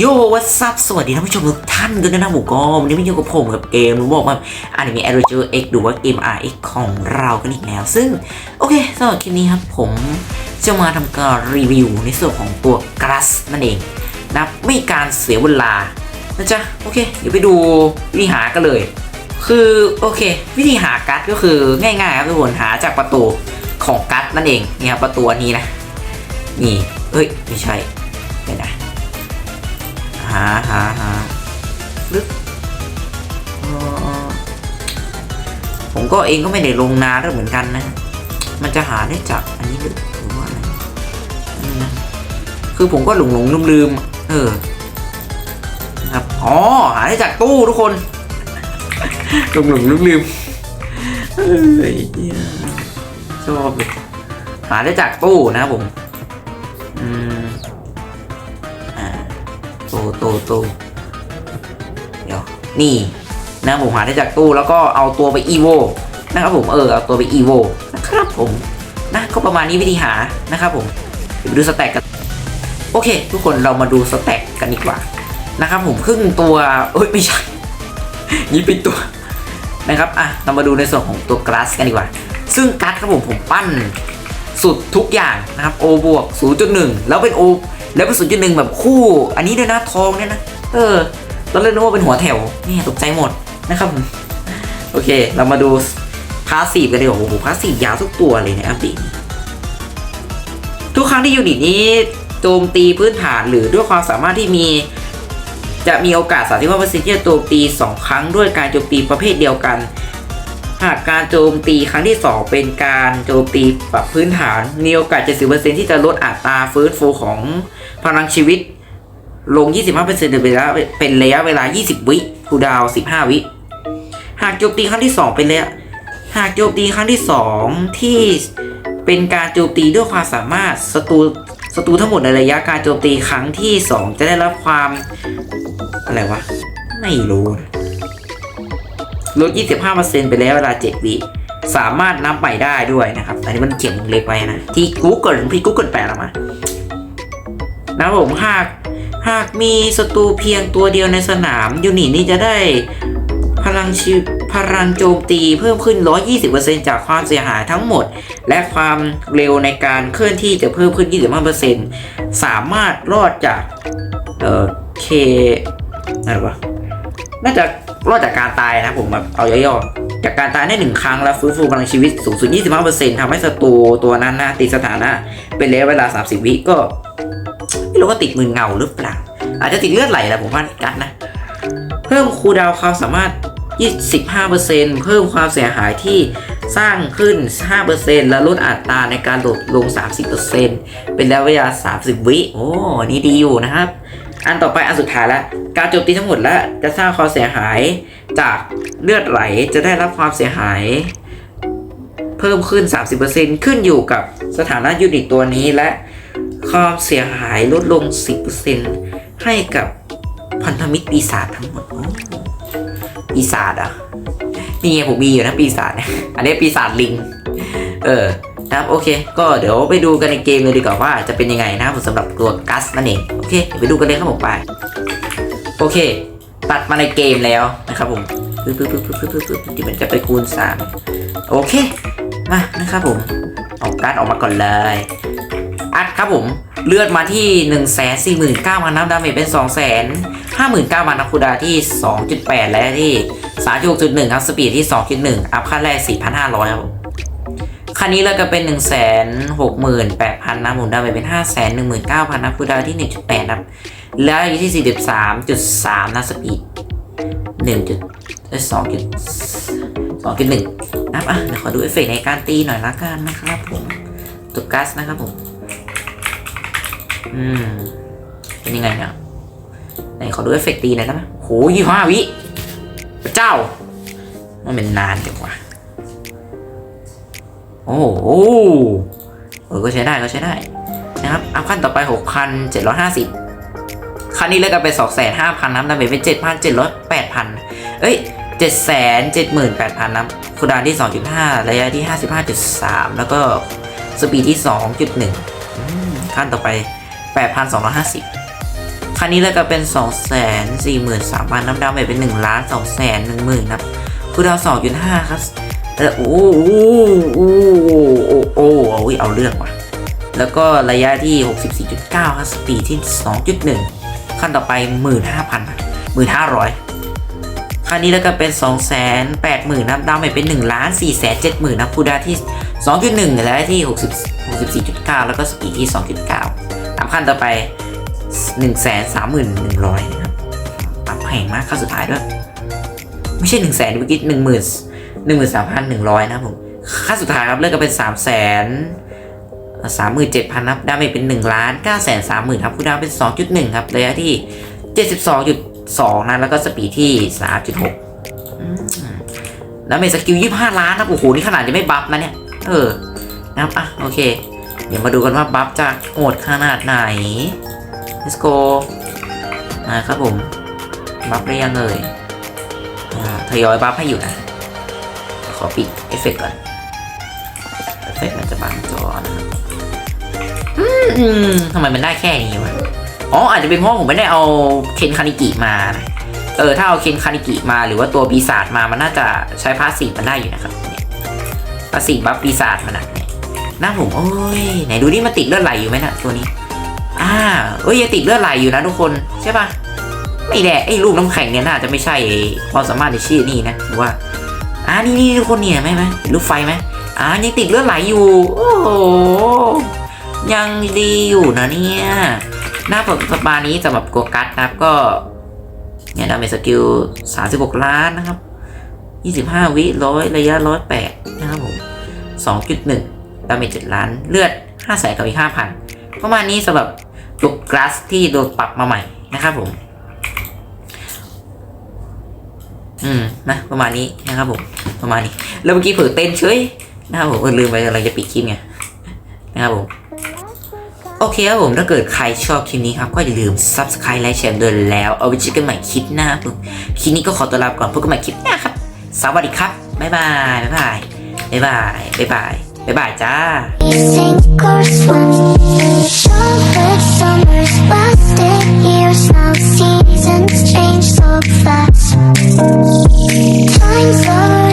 โยวัสซับสวัสดีท่านผู้ชมทุกท่านกันด้วยนะผมก็วันนี้มาอยู่กับผมกับเกมรู้บอกว่าอันิเมะ a อ r เจอร์เอ็กดูว่าเกม RX ของเรากันอีกแล้ว ซึ่ง โอเคสำหรับคลิปนี้ครับผมจะมาทำการรีวิวในส่วนของตัวกรัสนั่นเองนะไม่การเสียเวลานะจ๊ะ โอเค เดี๋ยวไปดูวิธีหากันเลย คือโอเค วิธีหากัสก็คือง่ายๆครับทุกคนหาจากประตูของกัสนั่นเองเนี่ยประตูอันนี้นะนี่เอ้ยไม่ใช่เดี๋ยวนะาหาหาลึกผมก็เองก็ไม่ได้ลงนานแล้วเหมือนกันนะ มันจะหาได้จากอันนี้หรือหรือว่าอะไรนะคือผมก็หลงหลงลืมลืมเออนะครับอ๋อหาได้จากตู้ทุกคนหลงหลงลืมลืมเอ้ยเหี้ยชอบเลยหาได้จากตู้นะผม อืม ตโตโตเดี๋ยวนี่นะผมหาได้จากตู้แล้วก็เอาตัวไปอีโวนะครับผมเออเอาตัวไปอีโวนะครับผมนะก็ประมาณนี้วิธีหานะครับผมเดี๋ยวไปดูสแต็กกันโอเค ทุกคนเรามาดูสแต็กกันดีกว่านะครับผมครึ่งตัวเอ้ยไม่ใช่นี่เป็นตัวนะครับอะเรามาดูในส่วนของตัวกราสกันดีกว่า ซึ่งกราสครับผมผมปั้นสุดทุกอย่างนะครับ O บวก0.1 แล้วเป็น O แล้วเป็น0.1แบบคู่ อันนี้ด้วยนะทองเนี่ยนะ เออตอนแรกนึกว่าเป็นหัวแถวนี่ตกใจหมดนะครับ โอเค เรามาดูพาสซีฟกันดีกว่าโอ้โหพาสซีฟยาวทุกตัวเลยในอัปเดตนี้ทุกครั้งที่ยูนิตนี้โจมตีพื้นฐานหรือด้วยความสามารถที่มี จะมีโอกาส 35%ที่จะโจมตี 2 ครั้งด้วยการโจมตีประเภทเดียวกัน หากการโจมตีครั้งที่ 2 เป็นการโจมตีปรับพื้นฐานมีโอกาส 70%ที่จะลดอัตราฟื้นฟูของพลังชีวิต ลง 25%เป็นระยะเป็นระยะเวลา 20 วิคูดาว 15 วิ หากโจมตีครั้งที่ 2 เป็นระยะหากโจมตีครั้งที่ 2 ที่เป็นการโจมตีด้วยความสามารถศัตรูศัตรูทั้งหมดในระยะการโจมตีครั้งที่ 2 จะได้รับความอะไรวะ ไม่รู้นะ ลด 25%ไปแล้วเวลา 7 วิสามารถนับใหม่ได้ด้วยนะครับ อันนี้มันเขียนเล็บไว้นะ ที่ Google พี่ Google แปลมานะผมหากหากมีศัตรูเพียงตัวเดียวในสนาม ยูนิตนี้จะได้พลังชีพลังโจมตีเพิ่มขึ้น 120%จากความเสียหายทั้งหมด และความเร็วในการเคลื่อนที่จะเพิ่มขึ้น 25%สามารถรอดจาก เอ่อเคอะไรวะน่าจะ รอดจากการตายนะผมแบบเอาย่อๆจากการตายได้หนึ่งครั้งแล้วฟื้นฟูพลังชีวิตสูงสุด 25%ทำให้ศัตรูตัวนั้นนะติดสถานะ เป็นระยะเวลา 30 วิก็ไม่รู้ว่าติดมือเงาหรือเปล่า อาจจะติดเลือดไหลแหละผมว่ากันนะ เพิ่มคูดาวความสามารถ 25%เพิ่มความเสียหายที่สร้างขึ้น 5%และลดอัตราในการลดลง 30%เป็นระยะเวลา 30 วิ โอ้ นี่ดีอยู่นะครับ อันต่อไปอันสุดท้ายล้วการโจมตีทั้งหมดแล้วจะสร้างความเสียหายจากเลือดไหลจะได้รับความเสียหาย เพิ่มขึ้น 30%ขึ้นอยู่กับสถานะยูนิตตัวนี้และความเสียหายลดลง 10%ให้กับพันธมิตรปีศาจทั้งหมดปีศาจอะนี่ไงผมมีอยู่นะปีศาจนะอันนี้ปีศาจลิง เออ นะครับโอเค ก็เดี๋ยวไปดูกันในเกมเลยดีกว่าว่าจะเป็นยังไงนะครับสำหรับตัวกัสนั่นเองโอเคเดี๋ยวไปดูกันเลยครับผมไปโอเค ตัดมาในเกมแล้วนะครับผมปึ๊บปึ๊บปึ๊บปึ๊บปึ๊บปึ๊บเดี๋ยวมันจะไปคูณ 3 โอเคมานะครับผมเอาการ์ดออกมาก่อนเลยอัดครับผมเลือดมาที่ 1 4 9 0 0 0นับดาเมจเป็น 2 5 9 0 0 0นับคูดาที่ 2.8 และที่ 36.1 ครับ สปีดที่ 2.1 อัพขั้นแรก 4,500 ครับผม คันนี้เราก็เป็น 1 6 8 0 0 0นะหมุนดาเมจเป็น 5 1 9 0 0 0นะคูดาที่ 1.8ครับแล้วอยู่ที่ 43.3 นะสปีด1จุด2จุด2จุด1นะครับอะเดี๋ยวขอดูเอฟเฟกต์ในการตีหน่อยละกันนะครับผมตัวกัสนะครับผม อืม เป็นยังไงเนี่ยไหนขอดูเอฟเฟกต์ตีหน่อยได้ไหมโหยี่ห้าวิ เจ้า มันเป็นนานจังวะ โอ้โหเออก็ใช้ได้ก็ใช้ได้นะครับ อัพขั้นต่อไปหกพันเจ็ดร้อยห้าสิบคันนี้เลยกันไปสองแสนห้าพันน้ำดาเมจเป็นเจ็ดพันเจ็ดร้อยแปดพันเอ้ยเจ็ดแสนเจ็ดหมื่นแปดพันน้ำคูดาวที่สองจุดห้าระยะที่ห้าสิบห้าจุดสามแล้วก็สปีดที่สองจุดหนึ่งขั้นต่อไป 8,250คันคันนี้แล้วก็เป็น 2 4 3 0 0 0พันน้ำดาวเมจเป็น1ล้าน2แสน1หมื่นครับคูดาว2.5 ครับ เออโอ้โหโอ้โหโอ้โหโอ้โหโอ้เอาเรื่องว่ะแล้วก็ระยะที่ 64.9ครับสปีดที่ 2.1 ขั้นต่อไป 15,000 1,500คันนี้แล้วก็เป็น 280,000นะดาวไม่เป็น1ล้าน470,000นะพูดาที่ 2.1และที่ 60 64.9 แล้วก็สปีดที่ 2.9ตามขั้นต่อไป 131,100นะครับปรับแพงมากขั้นสุดท้ายด้วย ไม่ใช่ 1 0 0 0 0 0เมื่อกี้10,000 13,100นะครับผมขั้อยนะผมค่าสุดท้ายครับเลือกก็เป็น3 0 0 0 0สามหมื่นเจ็ดพันครับดาเมจเป็นหนึ่งล้านเก้าแสนสามหมื่นครับคูดาวเป็นสองจุดหนึ่งครับระยะที่เจ็ดสิบสองจุดสองนะแล้วก็สปีดที่สามจุดหกดาเมจสกิลยี่ห้าล้านครับโอ้โหนี่ขนาดจะไม่บัฟนะเนี่ยเออนะครับอะโอเค เดี๋ยวมาดูกันว่าบัฟจะโหดขนาดไหน let's go มาครับผม บัฟได้ยังเอ่ยทยอยบัฟให้อยู่นะ อปิดเอฟเฟกต์ก่อนเอฟเฟกต์มันจะบังจอนะอืมทำไมมันได้แค่นี้วะอ๋ออาจจะเป็นเพราะผมไม่ได้เอาเคนคานิกิมา เออถ้าเอาเคนคานิกิมาหรือว่าตัวปีศาจมามันน่าจะใช้พาสซีฟมันได้อยู่นะครับเนี่ยพาสซีฟบัฟปีศาจมันนะเนี่ยหน้าผมโอ้ยไหนดูนี่มันติดเลือดไหลอยู่ไหมนะตัวนี้อ่าเอ้ยยังติดเลือดไหลอยู่นะทุกคนใช่ปะไม่แดไอ้ลูกน้ำแข็งเนี่ยน่าจะไม่ใช่ความสามารถในชื่อนี่นะหรือว่า อ่านี่นี่ทุกคนเนี่ยไหมไหมลูกไฟไหมอ่ายังติดเลือดไหลอยู่ โอ้โห ยังดีอยู่นะเนี่ย หน้าปัจจุบันนี้สำหรับโกกัสนะครับก็ เนี่ยดาเมจสกิล 36 ล้านนะครับ 25 วิร้อยระยะร้อยแปดนะครับผม 2.1 ดาเมจ7ล้าน เลือด5แสนกับอีก 5,000 ประมาณนี้สำหรับตัวกราสที่โดนปรับมาใหม่นะครับผม อืมนะประมาณนี้นะครับผมประมาณนี้ แล้วเมื่อกี้เผลอเต้นเฉยนะครับผมลืมไปเราจะปิดคลิปไงนะครับผมโอเคครับผมถ้าเกิดใครชอบคลิปนี้ครับ ก็อย่าลืม subscribe และแชร์ด้วยแล้ว เอาไว้เจอกันใหม่คลิปหน้าครับคลิปนี้ก็ขอตัวลาไปก่อนพบกันใหม่คลิปหน้าครับ สวัสดีครับ บ๊ายบาย บ๊ายบาย บ๊ายบาย บ๊ายบาย บ๊ายบายจ้า Seasons change so fast Time's up.